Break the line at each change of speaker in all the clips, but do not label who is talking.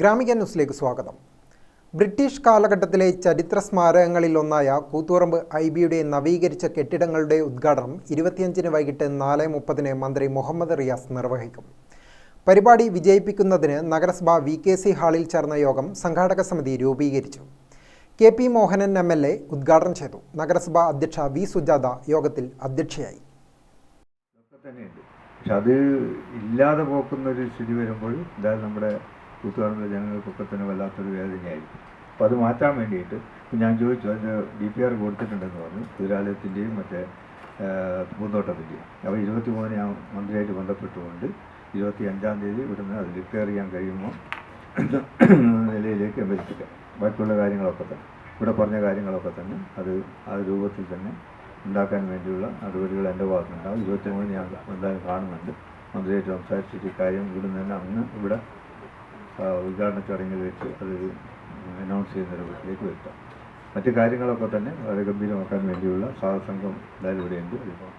ഗ്രാമിക ന്യൂസിലേക്ക് സ്വാഗതം. ബ്രിട്ടീഷ് കാലഘട്ടത്തിലെ ചരിത്ര സ്മാരകങ്ങളിലൊന്നായ കൂത്തുപറമ്പ് ഐ ബിയുടെ നവീകരിച്ച കെട്ടിടങ്ങളുടെ ഉദ്ഘാടനം ഇരുപത്തിയഞ്ചിന് വൈകിട്ട് നാല് മുപ്പതിന് മന്ത്രി മുഹമ്മദ് റിയാസ് നിർവഹിക്കും. പരിപാടി വിജയിപ്പിക്കുന്നതിന് നഗരസഭ വി കെ സി ഹാളിൽ ചേർന്ന യോഗം സംഘാടക സമിതി രൂപീകരിച്ചു. K P Mohanan M L A ഉദ്ഘാടനം ചെയ്തു. നഗരസഭാ അധ്യക്ഷ വി സുജാത യോഗത്തിൽ അധ്യക്ഷയായി.
പക്ഷെ അത് ഇല്ലാതെ പോക്കുന്ന ഒരു സ്ഥിതി വരുമ്പോൾ അതായത് നമ്മുടെ കൂത്തുകാരുടെ ജനങ്ങൾക്കൊക്കെ തന്നെ വല്ലാത്തൊരു വേദനയായിരിക്കും. അപ്പോൾ അത് മാറ്റാൻ വേണ്ടിയിട്ട് ഞാൻ ചോദിച്ചു അതിന്റെ ഡി പി ആർ കൊടുത്തിട്ടുണ്ടെന്ന് പറഞ്ഞു കുതിരാലയത്തിന്റെയും മറ്റേ പൂന്തോട്ടത്തിന്റെയും. അപ്പോൾ ഇരുപത്തി മൂന്നിന് ഞാൻ മന്ത്രിയായിട്ട് ബന്ധപ്പെട്ടുകൊണ്ട് ഇരുപത്തി അഞ്ചാം തീയതി ഇവിടുന്ന് അത് റിപ്പയർ ചെയ്യാൻ കഴിയുമോ നിലയിലേക്ക് എത്തിക്കാം ബാക്കിയുള്ള കാര്യങ്ങളൊക്കെ തന്നെ ഇവിടെ പറഞ്ഞ കാര്യങ്ങളൊക്കെ തന്നെ അത് ആ രൂപത്തിൽ തന്നെ ഉണ്ടാക്കാൻ വേണ്ടിയുള്ള നടപടികൾ എന്റെ ഭാഗത്തുനിന്നുണ്ടാവും. ഇരുപത്തി മൂന്നിന് ഞാൻ എന്തായാലും കാണുന്നുണ്ട്. മന്ത്രിയായിട്ട് സംസാരിച്ചിട്ട് കാര്യം ഇവിടുന്ന് തന്നെ അന്ന് ഇവിടെ ഉദ്ഘാടന ചടങ്ങിൽ വെച്ച് അത് അനൗൺസ് ചെയ്യുന്ന രൂപത്തിലേക്ക് വരുത്താം. മറ്റു കാര്യങ്ങളൊക്കെ തന്നെ വളരെ ഗംഭീരമാക്കാൻ വേണ്ടിയുള്ള സാഹസംഘം എന്തായാലും ഇവിടെയുണ്ട് അതിപ്പോൾ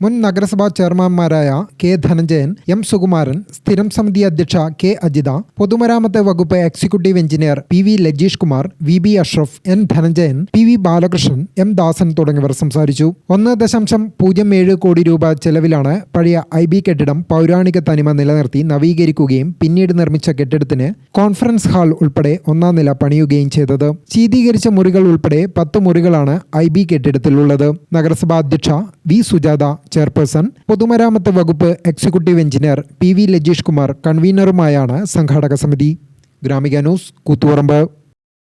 മുൻ നഗരസഭാ ചെയർമാൻമാരായ കെ ധനഞ്ജയൻ എം സുകുമാരൻ സ്ഥിരം സമിതി അധ്യക്ഷ കെ അജിത പൊതുമരാമത്ത് വകുപ്പ് executive engineer P V Lajeesh Kumar V B Ashraf N Dhananjayan P V Balakrishnan M Dasan തുടങ്ങിയവർ സംസാരിച്ചു. ഒന്ന് ദശാംശം പൂജ്യം ഏഴ് കോടി രൂപ ചെലവിലാണ് പഴയ ഐ ബി കെട്ടിടം പൗരാണിക തനിമ നിലനിർത്തി നവീകരിക്കുകയും പിന്നീട് നിർമ്മിച്ച കെട്ടിടത്തിന് കോൺഫറൻസ് ഹാൾ ഉൾപ്പെടെ ഒന്നാം നില പണിയുകയും ചെയ്തത്. ശീതീകരിച്ച മുറികൾ ഉൾപ്പെടെ പത്ത് മുറികളാണ് ഐ ബി കെട്ടിടത്തിലുള്ളത്. നഗരസഭാ അധ്യക്ഷ വി സുജാത ചെയർപേഴ്സൺ പൊതുമരാമത്ത് വകുപ്പ് executive engineer P V Lajeesh Kumar കൺവീനറുമായാണ് സംഘാടക സമിതി. ഗ്രാമിക ന്യൂസ് കൂത്തുപറമ്പ്.